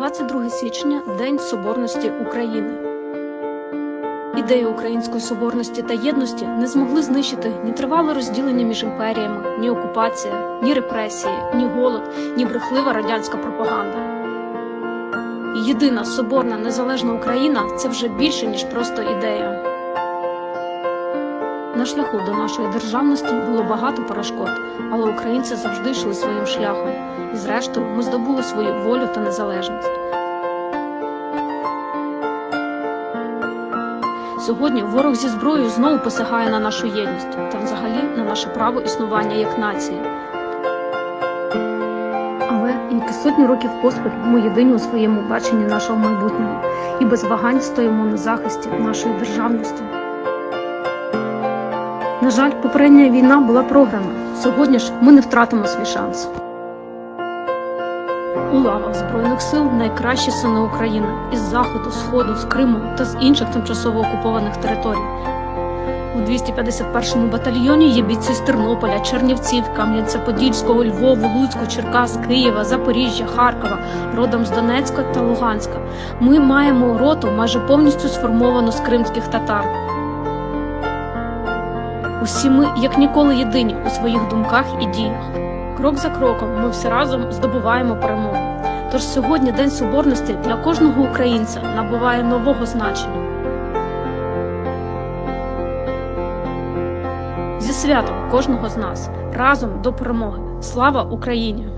22 січня День Соборності України. Ідею української соборності та єдності не змогли знищити ні тривале розділення між імперіями, ні окупація, ні репресії, ні голод, ні брехлива радянська пропаганда. Єдина соборна незалежна Україна це вже більше ніж просто ідея. На шляху до нашої державності було багато перешкод, але українці завжди йшли своїм шляхом, і зрештою ми здобули свою волю та незалежність. Сьогодні ворог зі зброєю знову посягає на нашу єдність та взагалі на наше право існування як нації. Але як і сотні років поспіль ми єдині у своєму баченні нашого майбутнього і без вагань стоїмо на захисті нашої державності. На жаль, попередня війна була програна. Сьогодні ж ми не втратимо свій шанс. У лавах збройних сил найкращі сини України із заходу, сходу, з Криму та з інших тимчасово окупованих територій. У 251-му батальйоні є бійці з Тернополя, Чернівців, Кам'янця-Подільського, Львову, Луцьку, Черкас, Києва, Запоріжжя, Харкова, родом з Донецька та Луганська. Ми маємо роту майже повністю сформовану з кримських татар. Усі ми як ніколи єдині у своїх думках і діях. Крок за кроком ми всі разом здобуваємо перемогу. Тож сьогодні День Соборності для кожного українця набуває нового значення. Зі святом кожного з нас разом до перемоги. Слава Україні!